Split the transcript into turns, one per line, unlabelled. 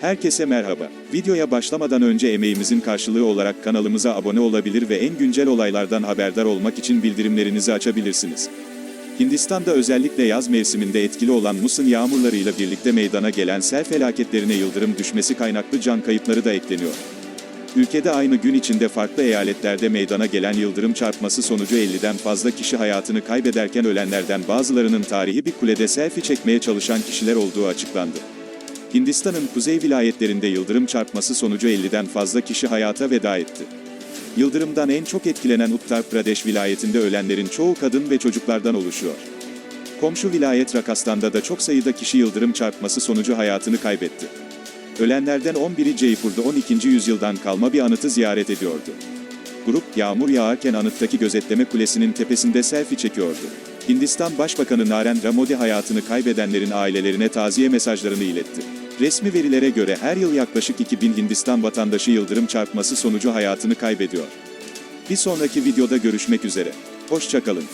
Herkese merhaba. Videoya başlamadan önce emeğimizin karşılığı olarak kanalımıza abone olabilir ve en güncel olaylardan haberdar olmak için bildirimlerinizi açabilirsiniz. Hindistan'da özellikle yaz mevsiminde etkili olan muson yağmurlarıyla birlikte meydana gelen sel felaketlerine yıldırım düşmesi kaynaklı can kayıpları da ekleniyor. Ülkede aynı gün içinde farklı eyaletlerde meydana gelen yıldırım çarpması sonucu 50'den fazla kişi hayatını kaybederken ölenlerden bazılarının tarihi bir kulede selfie çekmeye çalışan kişiler olduğu açıklandı. Hindistan'ın kuzey vilayetlerinde yıldırım çarpması sonucu 50'den fazla kişi hayata veda etti. Yıldırımdan en çok etkilenen Uttar Pradesh vilayetinde ölenlerin çoğu kadın ve çocuklardan oluşuyor. Komşu vilayet Rakastan'da da çok sayıda kişi yıldırım çarpması sonucu hayatını kaybetti. Ölenlerden 11'i Jaipur'da 12. yüzyıldan kalma bir anıtı ziyaret ediyordu. Grup, yağmur yağarken anıttaki gözetleme kulesinin tepesinde selfie çekiyordu. Hindistan Başbakanı Narendra Modi hayatını kaybedenlerin ailelerine taziye mesajlarını iletti. Resmi verilere göre her yıl yaklaşık 2000 Hindistan vatandaşı yıldırım çarpması sonucu hayatını kaybediyor. Bir sonraki videoda görüşmek üzere. Hoşçakalın.